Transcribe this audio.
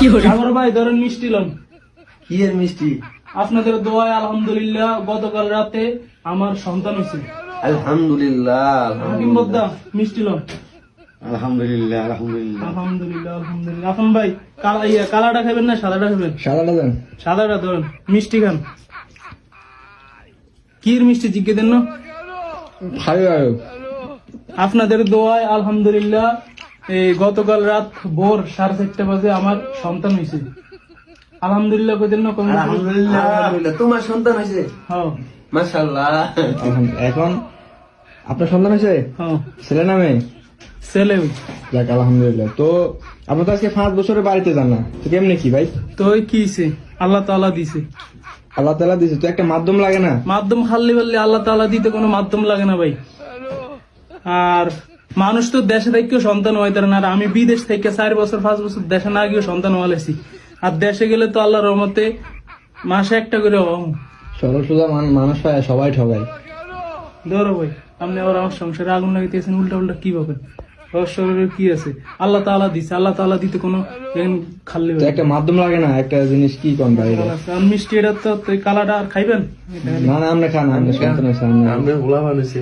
সাগর ভাই ধরেন মিষ্টি লন। কি এর মিষ্টি? আপনাদের দোয়ায় আলহামদুলিল্লাহ গতকাল রাতে আমার সন্তান হয়েছে। আলহামদুলিল্লাহ হাকিম বদ্দা মিষ্টি লন। আলহামদুলিল্লাহ আলহামদুলিল্লাহ। আলহামদুলিল্লাহ আলহামদুলিল্লাহ। এখন ভাই কালা ইয়া কালাটা খাবেন না সাদাটা খাবেন? সাদাটা দেন। সাদাটা ধরেন মিষ্টি খান। কির মিষ্টি জিজ্ঞে দেন না। আপনাদের দোয়ায় আলহামদুলিল্লাহ গতকাল রাত ভোর সাড়ে চারটা বাজে আমার সন্তান হয়েছে। আলহামদুলিল্লাহ কই দেন না আলহামদুলিল্লাহ আলহামদুলিল্লাহ। তোমার সন্তান হয়েছে? হ্যাঁ। মাশাআল্লাহ। এখন আপনার সন্তান হয়েছে? হ্যাঁ। ছেলে নামে ছেলে যাক আলহামদুলিল্লাহ। তো আপনি তো আজকে পাঁচ বছরের বাড়িতে যান না। তো কেমনে কি ভাই? তো ওই কি আল্লাহ তাআলা দিছে। আল্লাহ তালা দিছে। তো একটা মাধ্যম লাগে না? মাধ্যম খাল্লি বললে আল্লাহ তাআলা দিতে কোনো মাধ্যম লাগে না ভাই। আর মানুষ তো দেশে থেকেও সন্তান হয় তার না। আর আমি বিদেশ থেকে চার বছর পাঁচ বছর দেশে না গিয়েও সন্তান হওয়ালেছি আর দেশে গেলে তো আল্লাহর রহমতে মাসে একটা করে সরল সোজা মানুষ পায় সবাই ঠগায়। ধরো ভাই আপনি আবার আমার সংসারে আগুন লাগাইতেছেন উল্টা উল্টা কি রহস্যের কি আছে? আল্লাহ তাআলা দিছে আল্লাহ তাআলা দিতে কোনো খাল্লি তো একটা মাধ্যম লাগে না একটা জিনিস কি কোন ভাই? আর মিষ্টি এটা তো কালাটা আর খাইবেন? না না আমরা খান আমরা সন্তান আছে আমরা আমরা ভোলা মানুষে